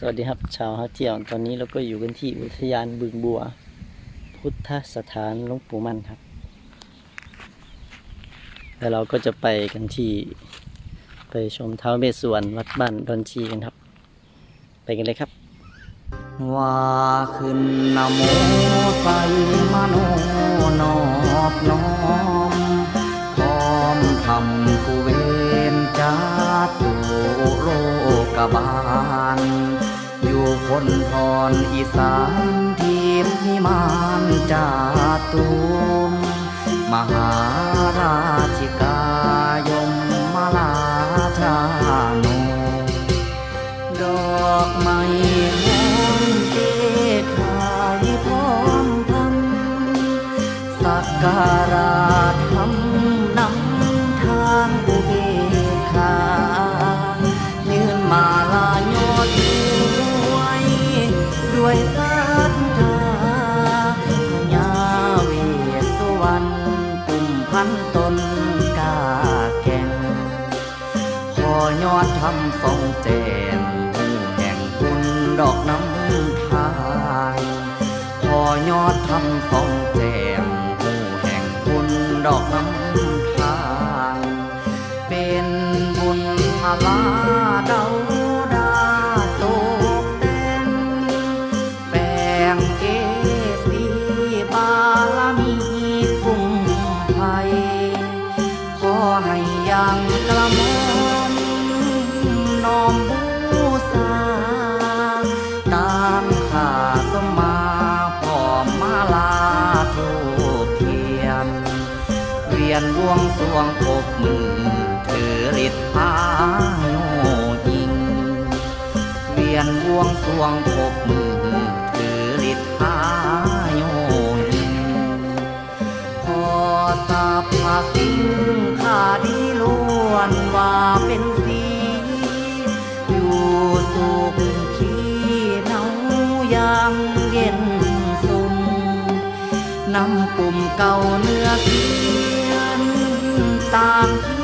สวัสดีครับชาวฮาเที่ยวตอนนี้เราก็อยู่กันที่อุทยานบึงบัว พุทธสถานหลวงปู่มั่นครับแล้วเราก็จะไปกันที่ไปชมเท้าเวสวรวัดบ้านดอนชีกันครับ ไปกันเลยครับ ว่าขึ้นนโมใส่มโนนอบน้อมพร้อมทำกุเวนจาตุโลกบาล คนพรอีสานทีมพิมานจาตุมมหาราชิกายมมาลาชาโนดอกไม้หอมเกขายพร้อมพันสักการะทำนำทางอุเบกขายืนมาลาโยอดด้วย ด้วยศรัทธาพญาเวสสวรรณปุ่มพันตนกาแก่งขอยอดทำสองแจมผู้แห่งบุญดอกน้ำทายขอยอดทำสองแจมผู้แห่งบุญดอกน้ำทายเป็นบุญพลาเดา กระหมอมน้อมบูชาตามข้าสมาพร้อมมาลาทูเทียนเวียนวงสวงปกมือถือฤทธิ์พาโนยิง เวียนวงสวงปกมือถือฤทธิ์พา ว่าเป็นสี อยู่สุขขีเนายังเย็นสุมนำปุ่มเก่าเนื้อเสียนตามที่